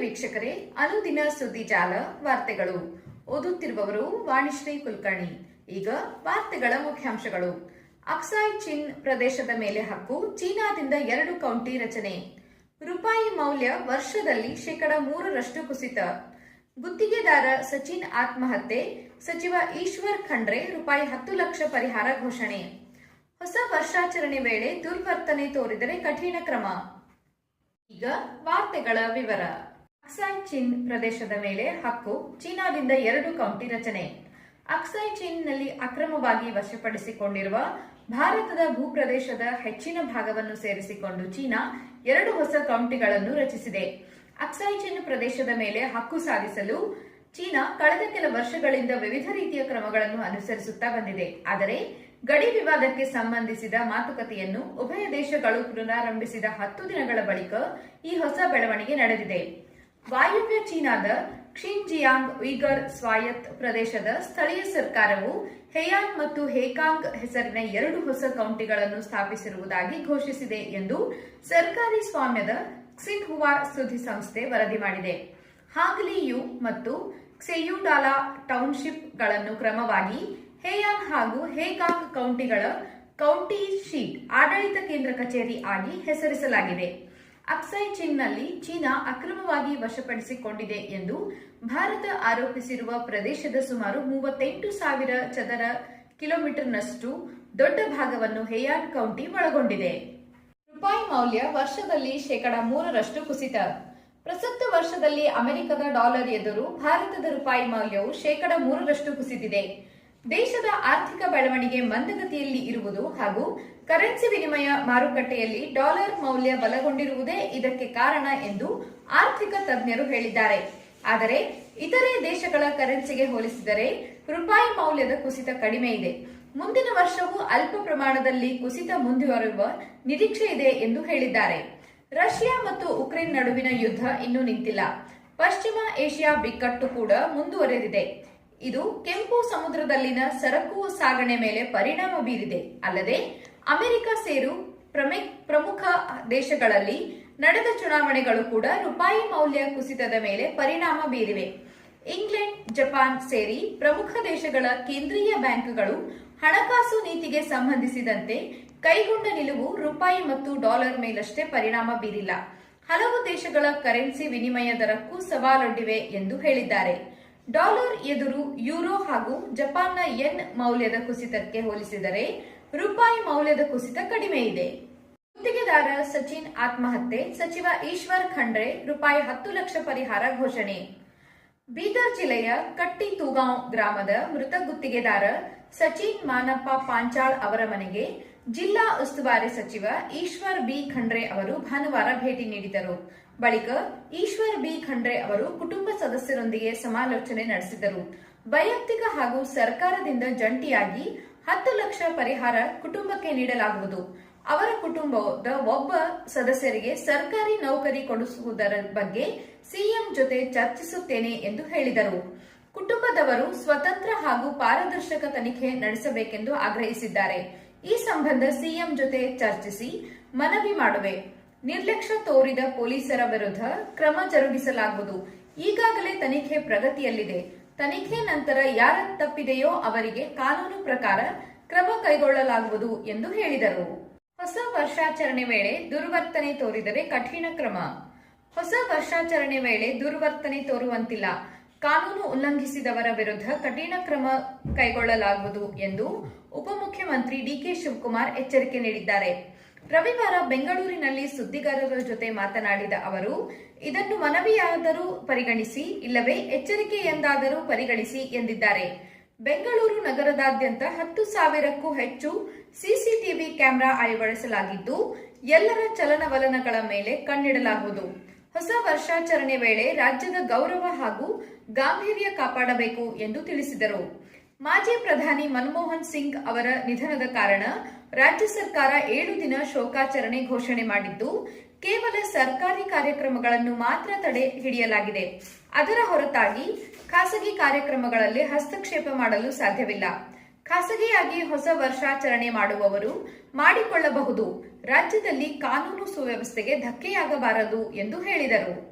ವೀಕ್ಷಕರೇ, ಅನುದಿನ ಸುದ್ದಿ ಜಾಲ, ವಾರ್ತೆಗಳು. ಓದುತ್ತಿರುವವರು ವಾಣಿಶ್ರೀ ಕುಲಕರ್ಣಿ. ಈಗ ವಾರ್ತೆಗಳ ಮುಖ್ಯಾಂಶಗಳು. ಅಕ್ಸಾಯ್ ಚಿನ್ ಪ್ರದೇಶದ ಮೇಲೆ ಹಕ್ಕು, ಚೀನಾದಿಂದ ಎರಡು ಕೌಂಟಿ ರಚನೆ. ರೂಪಾಯಿ ಮೌಲ್ಯ ವರ್ಷದಲ್ಲಿ ಶೇಕಡ ಮೂರರಷ್ಟು ಕುಸಿತ. ಗುತ್ತಿಗೆದಾರ ಸಚಿನ್ ಆತ್ಮಹತ್ಯೆ, ಸಚಿವ ಈಶ್ವರ್ ಖಂಡ್ರೆ ರೂಪಾಯಿ ಹತ್ತು ಲಕ್ಷ ಪರಿಹಾರ ಘೋಷಣೆ. ಹೊಸ ವರ್ಷಾಚರಣೆ ವೇಳೆ ದುರ್ವರ್ತನೆ ತೋರಿದರೆ ಕಠಿಣ ಕ್ರಮ. ಈಗ ವಾರ್ತೆಗಳ ವಿವರ. ಅಕ್ಸಾಯ್ ಚಿನ್ ಪ್ರದೇಶದ ಮೇಲೆ ಹಕ್ಕು, ಚೀನಾದಿಂದ ಎರಡು ಕೌಂಟಿ ರಚನೆ. ಅಕ್ಸಾಯ್ ಚೀನ್ನಲ್ಲಿ ಅಕ್ರಮವಾಗಿ ವಶಪಡಿಸಿಕೊಂಡಿರುವ ಭಾರತದ ಭೂಪ್ರದೇಶದ ಹೆಚ್ಚಿನ ಭಾಗವನ್ನು ಸೇರಿಸಿಕೊಂಡು ಚೀನಾ ಎರಡು ಹೊಸ ಕೌಂಟಿಗಳನ್ನು ರಚಿಸಿದೆ. ಅಕ್ಸೈ ಚಿನ್ ಪ್ರದೇಶದ ಮೇಲೆ ಹಕ್ಕು ಸಾಧಿಸಲು ಚೀನಾ ಕಳೆದ ಕೆಲ ವರ್ಷಗಳಿಂದ ವಿವಿಧ ರೀತಿಯ ಕ್ರಮಗಳನ್ನು ಅನುಸರಿಸುತ್ತಾ ಬಂದಿದೆ. ಆದರೆ, ಗಡಿ ವಿವಾದಕ್ಕೆ ಸಂಬಂಧಿಸಿದ ಮಾತುಕತೆಯನ್ನು ಉಭಯ ದೇಶಗಳು ಪುನರಾರಂಭಿಸಿದ ಹತ್ತು ದಿನಗಳ ಬಳಿಕ ಈ ಹೊಸ ಬೆಳವಣಿಗೆ ನಡೆದಿದೆ. ವಾಯುವ್ಯ ಚೀನಾದ ಕ್ಷಿನ್ಜಿಯಾಂಗ್ ಉಯ್ಗರ್ ಸ್ವಾಯತ್ ಪ್ರದೇಶದ ಸ್ಥಳೀಯ ಸರ್ಕಾರವು ಹೆಯಾನ್ ಮತ್ತು ಹೇಕಾಂಗ್ ಹೆಸರಿನ ಎರಡು ಹೊಸ ಕೌಂಟಿಗಳನ್ನು ಸ್ಥಾಪಿಸಿರುವುದಾಗಿ ಘೋಷಿಸಿದೆ ಎಂದು ಸರ್ಕಾರಿ ಸ್ವಾಮ್ಯದ ಕ್ಸಿನ್ಹುವಾ ಸುದ್ದಿ ಸಂಸ್ಥೆ ವರದಿ ಮಾಡಿದೆ. ಹಾಂಗ್ಲಿಯು ಮತ್ತು ಕ್ಸೆಯುಡಾಲಾ ಟೌನ್ಶಿಪ್ಗಳನ್ನು ಕ್ರಮವಾಗಿ ಹೇಯಾಂಗ್ ಹಾಗೂ ಹೇಕಾಂಗ್ ಕೌಂಟಿಗಳ ಕೌಂಟಿ ಶೀಟ್ ಆಡಳಿತ ಕೇಂದ್ರ ಕಚೇರಿ ಆಗಿ ಹೆಸರಿಸಲಾಗಿದೆ. ಅಕ್ಸೈ ಚಿನ್ನಲ್ಲಿ ಚೀನಾ ಅಕ್ರಮವಾಗಿ ವಶಪಡಿಸಿಕೊಂಡಿದೆ ಎಂದು ಭಾರತ ಆರೋಪಿಸಿರುವ ಪ್ರದೇಶದ ಸುಮಾರು ಮೂವತ್ತೆಂಟು ಸಾವಿರ ಚದರ ಕಿಲೋಮೀಟರ್ನಷ್ಟು ದೊಡ್ಡ ಭಾಗವನ್ನು ಹೇಯಾನ್ ಕೌಂಟಿ ಒಳಗೊಂಡಿದೆ. ರೂಪಾಯಿ ಮೌಲ್ಯ ವರ್ಷದಲ್ಲಿ ಶೇಕಡ ಮೂರರಷ್ಟು ಕುಸಿತ. ಪ್ರಸಕ್ತ ವರ್ಷದಲ್ಲಿ ಅಮೆರಿಕದ ಡಾಲರ್ ಎದುರು ಭಾರತದ ರೂಪಾಯಿ ಮೌಲ್ಯವು ಶೇಕಡ ಮೂರರಷ್ಟು ಕುಸಿದಿದೆ. ದೇಶದ ಆರ್ಥಿಕ ಬೆಳವಣಿಗೆ ಮಂದಗತಿಯಲ್ಲಿ ಇರುವುದು ಹಾಗೂ ಕರೆನ್ಸಿ ವಿನಿಮಯ ಮಾರುಕಟ್ಟೆಯಲ್ಲಿ ಡಾಲರ್ ಮೌಲ್ಯ ಬಲಗೊಂಡಿರುವುದೇ ಇದಕ್ಕೆ ಕಾರಣ ಎಂದು ಆರ್ಥಿಕ ತಜ್ಞರು ಹೇಳಿದ್ದಾರೆ. ಆದರೆ ಇತರೆ ದೇಶಗಳ ಕರೆನ್ಸಿಗೆ ಹೋಲಿಸಿದರೆ ರೂಪಾಯಿ ಮೌಲ್ಯದ ಕುಸಿತ ಕಡಿಮೆ ಇದೆ. ಮುಂದಿನ ವರ್ಷವೂ ಅಲ್ಪ ಪ್ರಮಾಣದಲ್ಲಿ ಕುಸಿತ ಮುಂದುವರಿಯುವ ನಿರೀಕ್ಷೆ ಇದೆ ಎಂದು ಹೇಳಿದ್ದಾರೆ. ರಷ್ಯಾ ಮತ್ತು ಉಕ್ರೇನ್ ನಡುವಿನ ಯುದ್ಧ ಇನ್ನೂ ನಿಂತಿಲ್ಲ. ಪಶ್ಚಿಮ ಏಷ್ಯಾ ಬಿಕ್ಕಟ್ಟು ಕೂಡ ಮುಂದುವರೆದಿದೆ. ಇದು ಕೆಂಪು ಸಮುದ್ರದಲ್ಲಿನ ಸರಕು ಸಾಗಣೆ ಮೇಲೆ ಪರಿಣಾಮ ಬೀರಿದೆ. ಅಲ್ಲದೆ, ಅಮೆರಿಕ ಸೇರು ಪ್ರಮೆ- ಪ್ರಮುಖ ದೇಶಗಳಲ್ಲಿ ನಡೆದ ಚುನಾವಣೆಗಳು ಕೂಡ ರೂಪಾಯಿ ಮೌಲ್ಯ ಕುಸಿತದ ಮೇಲೆ ಪರಿಣಾಮ ಬೀರಿವೆ. ಇಂಗ್ಲೆಂಡ್, ಜಪಾನ್ ಸೇರಿ ಪ್ರಮುಖ ದೇಶಗಳ ಕೇಂದ್ರೀಯ ಬ್ಯಾಂಕ್ಗಳು ಹಣಕಾಸು ನೀತಿಗೆ ಸಂಬಂಧಿಸಿದಂತೆ ಕೈಗೊಂಡ ನಿಲುವು ರೂಪಾಯಿ ಮತ್ತು ಡಾಲರ್ ಮೇಲಷ್ಟೇ ಪರಿಣಾಮ ಬೀರಿಲ್ಲ. ಹಲವು ದೇಶಗಳ ಕರೆನ್ಸಿ ವಿನಿಮಯ ದರಕ್ಕೂ ಸವಾಲೊಡ್ಡಿವೆ ಎಂದು ಹೇಳಿದ್ದಾರೆ. ಡಾಲರ್ ಎದುರು ಯುರೋ ಹಾಗೂ ಜಪಾನ್ನ ಯೆನ್ ಮೌಲ್ಯದ ಕುಸಿತಕ್ಕೆ ಹೋಲಿಸಿದರೆ ರೂಪಾಯಿ ಮೌಲ್ಯದ ಕುಸಿತ ಕಡಿಮೆ ಇದೆ. ಗುತ್ತಿಗೆದಾರ ಸಚಿನ್ ಆತ್ಮಹತ್ಯೆ, ಸಚಿವ ಈಶ್ವರ್ ಖಂಡ್ರೆ ರೂಪಾಯಿ ಹತ್ತು ಲಕ್ಷ ಪರಿಹಾರ ಘೋಷಣೆ. ಬೀದರ್ ಜಿಲ್ಲೆಯ ಕಟ್ಟಿ ತೂಗಾಂವ್ ಗ್ರಾಮದ ಮೃತ ಗುತ್ತಿಗೆದಾರ ಸಚಿನ್ ಮಾನಪ್ಪ ಪಾಂಚಾಳ್ ಅವರ ಮನೆಗೆ ಜಿಲ್ಲಾ ಉಸ್ತುವಾರಿ ಸಚಿವ ಈಶ್ವರ್ ಬಿ ಖಂಡ್ರೆ ಅವರು ಭಾನುವಾರ ಭೇಟಿ ನೀಡಿದರು. ಬಳಿಕ ಈಶ್ವರ್ ಬಿ. ಖಂಡ್ರೆ ಅವರು ಕುಟುಂಬ ಸದಸ್ಯರೊಂದಿಗೆ ಸಮಾಲೋಚನೆ ನಡೆಸಿದರು. ವೈಯಕ್ತಿಕ ಹಾಗೂ ಸರ್ಕಾರದಿಂದ ಜಂಟಿಯಾಗಿ ಹತ್ತು ಲಕ್ಷ ಪರಿಹಾರ ಕುಟುಂಬಕ್ಕೆ ನೀಡಲಾಗುವುದು. ಅವರ ಕುಟುಂಬದ ಒಬ್ಬ ಸದಸ್ಯರಿಗೆ ಸರ್ಕಾರಿ ನೌಕರಿ ಕೊಡಿಸುವುದರ ಬಗ್ಗೆ ಸಿಎಂ ಜೊತೆ ಚರ್ಚಿಸುತ್ತೇನೆ ಎಂದು ಹೇಳಿದರು. ಕುಟುಂಬದವರು ಸ್ವತಂತ್ರ ಹಾಗೂ ಪಾರದರ್ಶಕ ತನಿಖೆ ನಡೆಸಬೇಕೆಂದು ಆಗ್ರಹಿಸಿದ್ದಾರೆ. ಈ ಸಂಬಂಧ ಸಿಎಂ ಜೊತೆ ಚರ್ಚಿಸಿ ಮನವಿ ಮಾಡುವೆ. ನಿರ್ಲಕ್ಷ್ಯ ತೋರಿದ ಪೊಲೀಸರ ವಿರುದ್ಧ ಕ್ರಮ ಜರುಗಿಸಲಾಗುವುದು. ಈಗಾಗಲೇ ತನಿಖೆ ಪ್ರಗತಿಯಲ್ಲಿದೆ. ತನಿಖೆ ನಂತರ ಯಾರ ತಪ್ಪಿದೆಯೋ ಅವರಿಗೆ ಕಾನೂನು ಪ್ರಕಾರ ಕ್ರಮ ಕೈಗೊಳ್ಳಲಾಗುವುದು ಎಂದು ಹೇಳಿದರು. ಹೊಸ ವರ್ಷಾಚರಣೆ ವೇಳೆ ದುರ್ವರ್ತನೆ ತೋರಿದರೆ ಕಠಿಣ ಕ್ರಮ. ಹೊಸ ವರ್ಷಾಚರಣೆ ವೇಳೆ ದುರ್ವರ್ತನೆ ತೋರುವಂತಿಲ್ಲ. ಕಾನೂನು ಉಲ್ಲಂಘಿಸಿದವರ ವಿರುದ್ಧ ಕಠಿಣ ಕ್ರಮ ಕೈಗೊಳ್ಳಲಾಗುವುದು ಎಂದು ಉಪಮುಖ್ಯಮಂತ್ರಿ ಡಿಕೆ ಶಿವಕುಮಾರ್ ಎಚ್ಚರಿಕೆ ನೀಡಿದ್ದಾರೆ. ರವಿವಾರ ಬೆಂಗಳೂರಿನಲ್ಲಿ ಸುದ್ದಿಗಾರರ ಜೊತೆ ಮಾತನಾಡಿದ ಅವರು, ಇದನ್ನು ಮನವಿಯಾದರೂ ಪರಿಗಣಿಸಿ, ಇಲ್ಲವೇ ಎಚ್ಚರಿಕೆ ಎಂದಾದರೂ ಪರಿಗಣಿಸಿ ಎಂದಿದ್ದಾರೆ. ಬೆಂಗಳೂರು ನಗರದಾದ್ಯಂತ ಹತ್ತು ಸಾವಿರಕ್ಕೂ ಹೆಚ್ಚು ಸಿಸಿಟಿವಿ ಕ್ಯಾಮೆರಾ ಅಳವಡಿಸಲಾಗಿದ್ದು, ಎಲ್ಲರ ಚಲನವಲನಗಳ ಮೇಲೆ ಕಣ್ಣಿಡಲಾಗುವುದು. ಹೊಸ ವರ್ಷಾಚರಣೆ ವೇಳೆ ರಾಜ್ಯದ ಗೌರವ ಹಾಗೂ ಗಾಂಭೀರ್ಯ ಕಾಪಾಡಬೇಕು ಎಂದು ತಿಳಿಸಿದರು. ಮಾಜಿ ಪ್ರಧಾನಿ ಮನಮೋಹನ್ ಸಿಂಗ್ ಅವರ ನಿಧನದ ಕಾರಣ ರಾಜ್ಯ ಸರ್ಕಾರ ಏಳು ದಿನ ಶೋಕಾಚರಣೆ ಘೋಷಣೆ ಮಾಡಿದ್ದು, ಕೇವಲ ಸರ್ಕಾರಿ ಕಾರ್ಯಕ್ರಮಗಳನ್ನು ಮಾತ್ರ ತಡೆ ಹಿಡಿಯಲಾಗಿದೆ. ಅದರ ಹೊರತಾಗಿ ಖಾಸಗಿ ಕಾರ್ಯಕ್ರಮಗಳಲ್ಲಿ ಹಸ್ತಕ್ಷೇಪ ಮಾಡಲು ಸಾಧ್ಯವಿಲ್ಲ. ಖಾಸಗಿಯಾಗಿ ಹೊಸ ವರ್ಷಾಚರಣೆ ಮಾಡುವವರು ಮಾಡಿಕೊಳ್ಳಬಹುದು. ರಾಜ್ಯದಲ್ಲಿ ಕಾನೂನು ಸುವ್ಯವಸ್ಥೆಗೆ ಧಕ್ಕೆಯಾಗಬಾರದು ಎಂದು ಹೇಳಿದರು.